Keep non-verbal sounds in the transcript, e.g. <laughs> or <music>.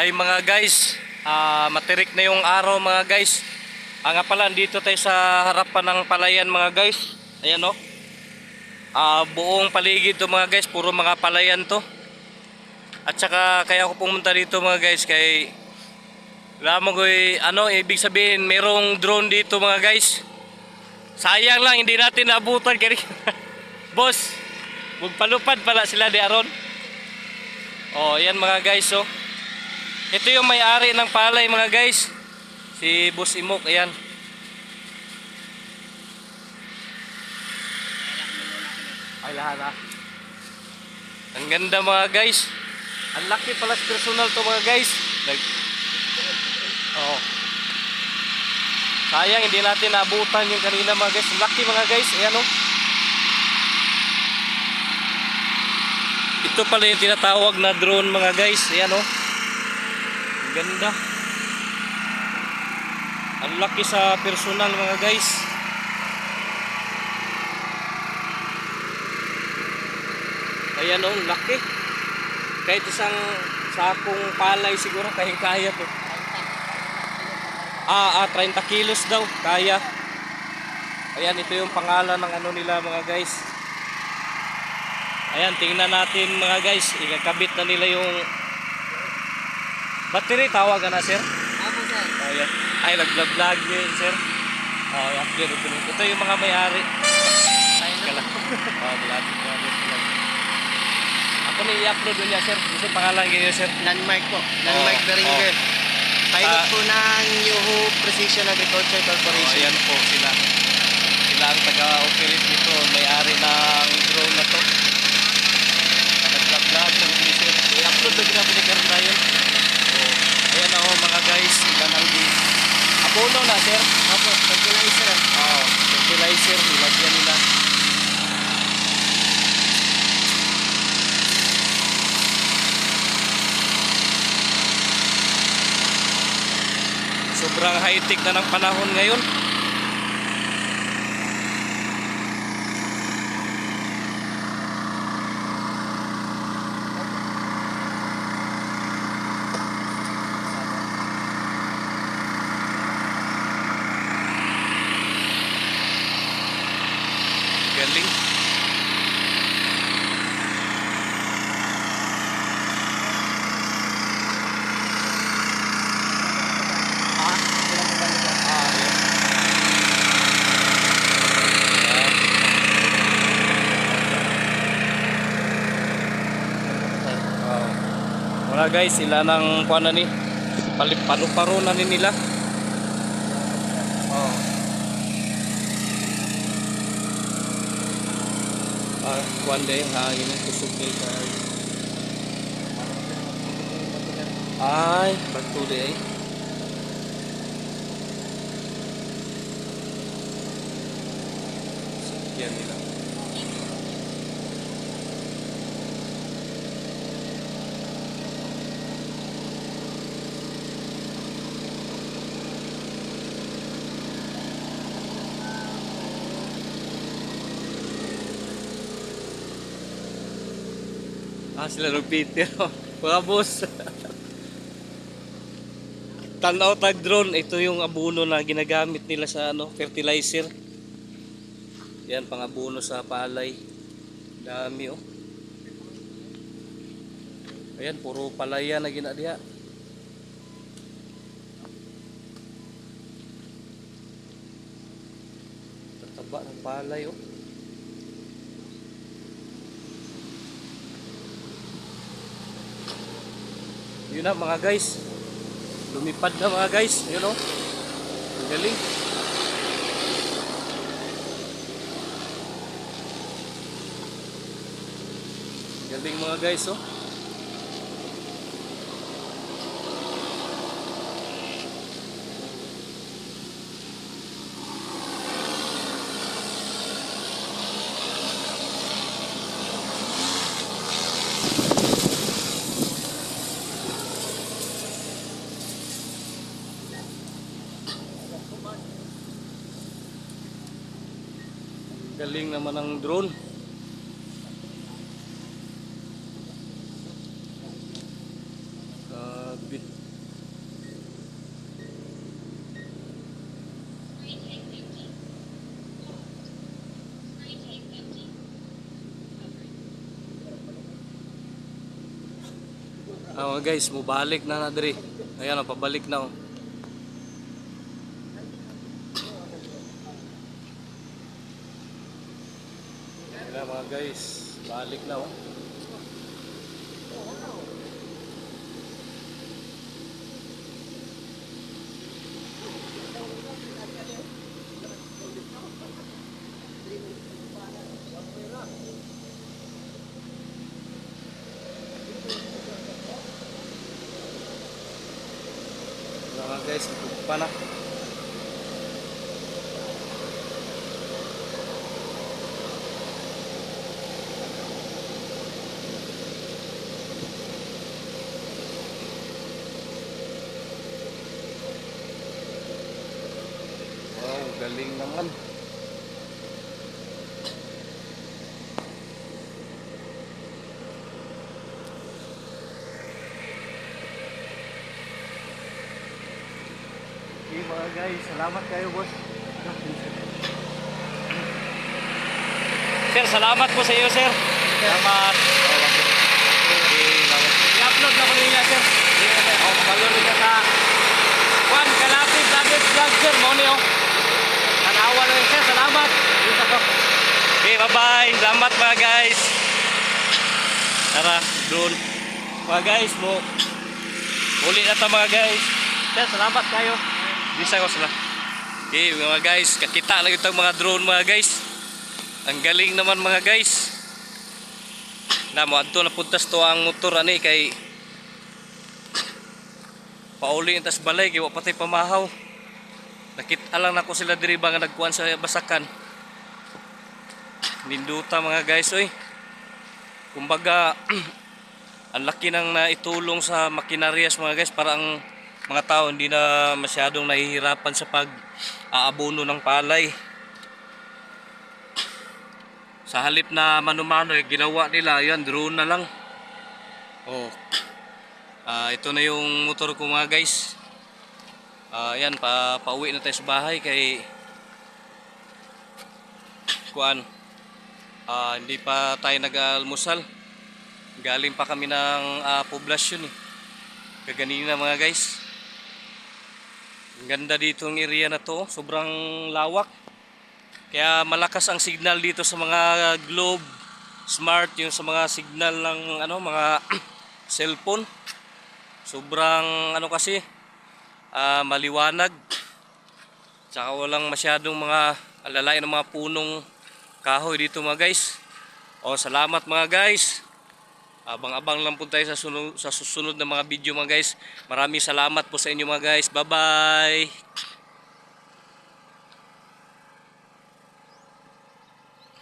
Hi mga guys, Ah, matirik na yung araw mga guys. Ah, nga pala, dito tayo sa harapan ng palayan mga guys. Ayan o. Ah, buong paligid to mga guys, puro mga palayan to. At saka kaya ako pumunta dito mga guys kay Lamang ko ano, ibig sabihin merong drone dito mga guys. Sayang lang hindi natin naabutan kaya <laughs> Boss, magpalupad pala sila di aron. Oh, yan mga guys oh. Ito yung may-ari ng palay mga guys. Si Boss Imok, ayan. Ay lahat ah. Ang ganda mga guys. Ang laki pala sa personal to mga guys. Nag Oo. Sayang hindi natin naabutan yung kanina mga guys. Ang laki mga guys. Ayan oh. Ito pala yung tinatawag na drone mga guys. Ayan oh. Ganda. Ang laki sa personal mga guys. Ayan oh, ang laki. Kahit isang sakong palay siguro kahit kaya to. Ah, ah, 30 kilos daw, kaya. Ayan, ito yung pangalan ng ano nila mga guys. Ayan, tingnan natin mga guys. Ikakabit na nila yung battery. Tawag na sir. Ako sir. Ayan. Ay, nag-vlog yun sir. Oh, i-upload ito. Ito yung mga may-ari. Na. Kala. <laughs> Oh, vlog. vlog. Ako na i-upload niya sir. Kasi pangalan ganyan sir. Landmark po. Landmark Oh, Beringer. Pilot Ah. po ng Yuhu Precision Agriculture Oh, Corporation. ayan po sila. Sila ang taga-operate nito. May-ari ng drone na to. Nag-vlog sa sir. I-upload na na yun. Oh, ayan ako mga guys. Di. Abono na sir. Opo, fertilizer. Oh, fertilizer. Nilagyan nila. Sobrang high-tech na ng panahon ngayon. Ah? Ah. Ah. Wala guys, sila nang kuha na ni paliparo-paro na ni nila. Oh. Ah, kuan day hangin ng kusog day kay. Ay, bato day. Yan nila. Ah, sila ng <laughs> Peter. Mga boss. Tanaw tag drone. Ito yung abuno na ginagamit nila sa ano, fertilizer. Yan, pangabuno sa palay. Dami oh. Ayan, puro palaya na ginadiha. Tataba ng palay oh. Yun na mga guys. Lumipad na mga guys. Yun oh. Ang galing. Galing mga guys, oh. Galing naman ng drone. Grabe. Ah, guys, mubalik na na diri. Ayan, oh, pabalik na oh. Ayan mga guys, balik na oh. Guys, pa na. Galing naman. Okay mga guys, salamat kayo boss. Sir, salamat po sa iyo sir. Salamat. I-upload na ko niya sir. Oh, mag-upload ka sa Juan Kalapit Vloggers Vlog sir. Mo niyo. Tanawa na rin sir. Salamat. Dito ko. Okay, bye-bye. Mga guys. Tara, drone. Mga guys, mo. Uli na ta mga guys. Sir, salamat kayo. Bisa ko sila. Okay, mga guys, kakita lang itong mga drone mga guys. Ang galing naman mga guys. Na mo adto na puntas to ang motor ani kay pauli tas balay kay wa patay pamahaw. Nakita lang nako sila diri ba nga nagkuan sa basakan. Ninduta mga guys oy. Kumbaga <clears throat> ang laki nang naitulong sa makinarias mga guys para ang mga tao hindi na masyadong nahihirapan sa pag aabono ng palay. Sa halip na mano-mano eh, ginawa nila, yan, drone na lang. Oh. <clears throat> Ah, ito na yung motor ko mga guys. Ah, yan, pa pauwi na tayo sa bahay kay kuan. Ah, hindi pa tayo nag-almusal. Galing pa kami ng ah, poblasyon eh. Kaganina mga guys. Ang ganda dito ng area na to, sobrang lawak. Kaya malakas ang signal dito sa mga globe, smart yung sa mga signal ng ano, mga <clears throat> cellphone. Sobrang ano kasi ah, maliwanag. Tsaka walang masyadong mga alalay ng mga punong kahoy dito mga guys. O salamat mga guys. Abang-abang lang po tayo sa, sunod, sa susunod na mga video mga guys. Maraming salamat po sa inyo mga guys. Bye-bye.